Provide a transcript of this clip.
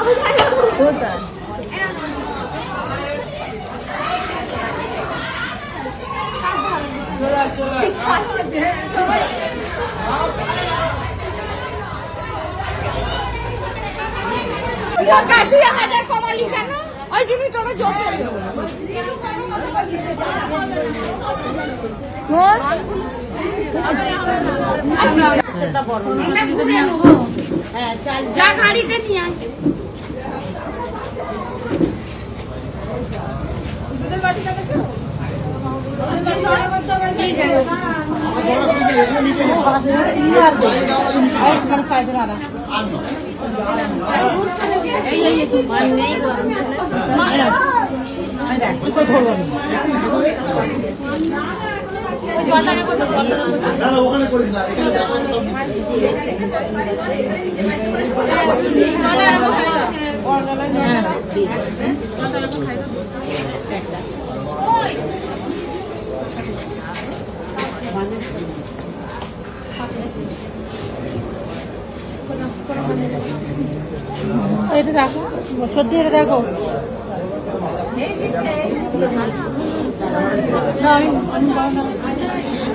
কোথায় হাজার কমালি কেন ওই জন্য তোরা জোর করল যা গাড়িতে নিয়ে আয় না এটা দেখো সত্যি এটা দেখো। Dami. Ano ba?